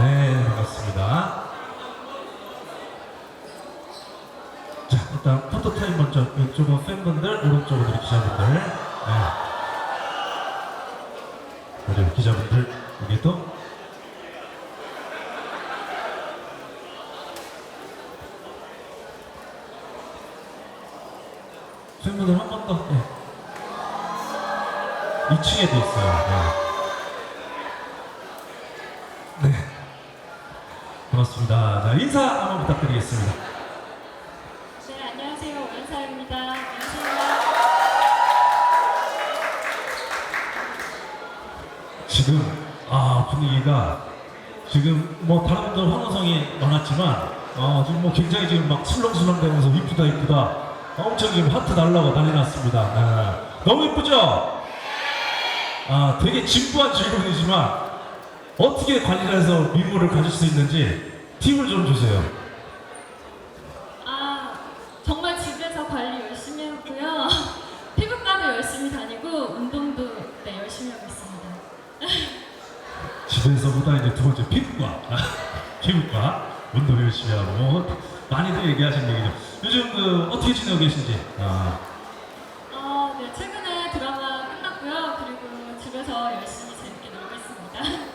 네, 반갑습니다. 자, 일단 포토타임 먼저 왼쪽은 팬분들, 오른쪽은 우리 기자분들. 네. 우리 기자분들, 이게 또 팬분들 한 번 더. 네. 2층에도 있어요. 네. 고맙습니다. 자, 인사 한번 부탁드리겠습니다. 네, 안녕하세요. 오연사입니다. 안녕하세요. 지금 아 분위기가 지금 뭐 다른 분들 환호성이 많았지만 어, 지금 뭐 굉장히 지금 막 술렁술렁대면서 이쁘다 이쁘다 엄청 지금 하트 날라고 난리 났습니다. 네. 너무 이쁘죠? 아 되게 진부한 질문이지만 어떻게 관리를 해서 미모를 가질 수 있는지 팁을 좀 주세요. 아, 정말 집에서 관리 열심히 하고요. 피부과도 열심히 다니고 운동도 네, 열심히 하고 있습니다. 집에서보다 이제 두 번째 피부과 피부과 운동 열심히 하고 많이들 얘기하신 얘기죠. 요즘 그 어떻게 지내고 계신지 아, 어, 네, 최근에 드라마 끝났고요. 그리고 집에서 열심히 재밌게 놀고 있습니다.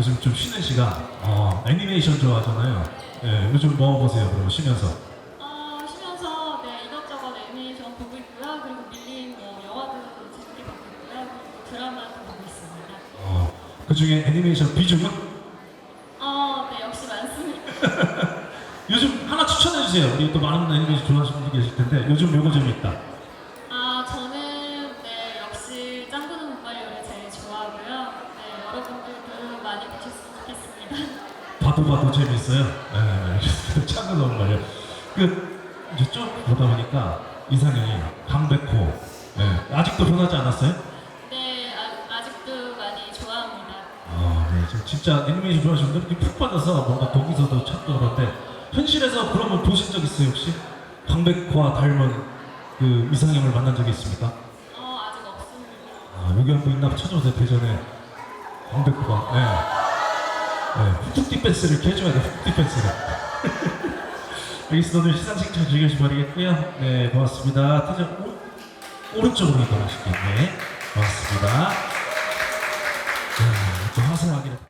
네 요즘 좀 쉬는 시간 어, 애니메이션 좋아하잖아요. 네, 요즘 뭐 보세요? 그럼 쉬면서 어, 쉬면서 네, 이것저것 애니메이션 보고 있고요. 그리고 밀린 뭐 영화도 재밌게 보고 있고요. 그리고 드라마도 보고 있습니다. 어, 그 중에 애니메이션 비중은 어, 네, 역시 많습니다. 요즘 하나 추천해 주세요. 우리 또 많은 애니메이션 좋아하시는 분들 계실 텐데 요즘 요거 재밌다. 많이 보셨으면 좋겠습니다. 봐도 봐도 재밌어요. 네, 알겠습니다. 참고 너무 말이요. 그 이제 쭉 보다 보니까 이상형이 강백호. 네, 아직도 변하지 않았어요? 네, 아, 아직도 많이 좋아합니다. 아, 네, 지금 진짜 애니메이션 좋아하시는 분들 이렇게 푹 빠져서 뭔가 거기서도 찾고 그런데 현실에서 그런 걸 보신 적 있어요 혹시? 강백호와 닮은 그 이상형을 만난 적이 있습니까? 어, 아직 없습니다. 아, 여기 한분 있나 찾아오세요 대전에 강백호가 네. 네, 훅훅 디펜스를 이렇게 해줘야 돼 훅훅 디펜스를. 알겠습니다. 오늘 시상식 잘 즐기시기 바라겠고요. 네 고맙습니다. 오, 오른쪽으로 이동하실게요 네 고맙습니다